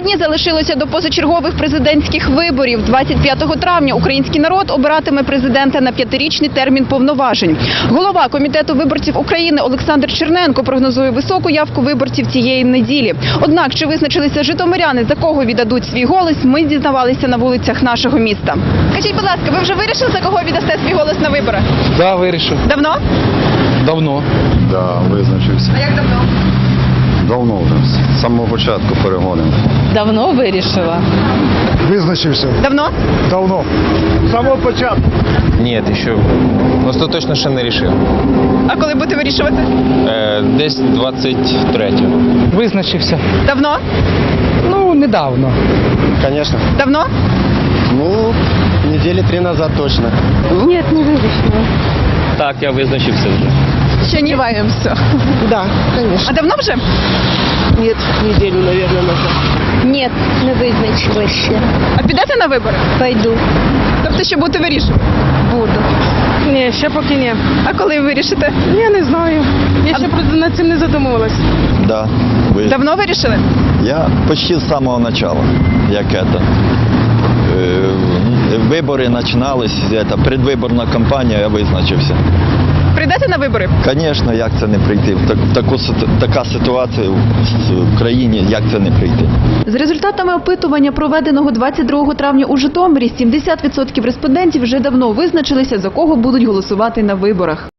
Три дні залишилося до позачергових президентських виборів. 25 травня український народ обиратиме президента на п'ятирічний термін повноважень. Голова комітету виборців України Олександр Черненко прогнозує високу явку виборців цієї неділі. Однак, чи визначилися житомиряни, за кого віддадуть свій голос, ми дізнавалися на вулицях нашого міста. Скажіть, будь ласка, ви вже вирішили за кого віддасте свій голос на виборах? Да, вирішив. Давно? Давно. Да, визначився. А як давно? Давно вже. З самого початку перегонів. Давно вирішила. Визначився. Давно? Давно. З самого початку. Ні, ще остаточно ще не рішив. А коли будете вирішувати? Е, десь 23. Визначився. Давно? Ну, недавно. Звісно. Давно? Ну, неділі три назад точно. Ні, не вирішила. Так, я визначився вже. Ще. Да, конечно. А давно вже? Нет, неделю, наверное, назад. Нет, не визначила ще. А підете на вибори? Пойду. Тобто, що будете вирішувати? Буду. Ні, ще поки ні. А коли ви вирішите? Я не знаю. Я ще про над цим не задумувалась. Да, ви... Давно вирішили? Я почти з самого начала, як это. Е, Вибори починались, это, предвиборна кампанія, я визначився. Прийдете на вибори? Звісно, як це не прийти? Так- таку, така ситуація в- в країні, як це не прийти? З результатами опитування, проведеного 22 травня у Житомирі, 70% респондентів вже давно визначилися, за кого будуть голосувати на виборах.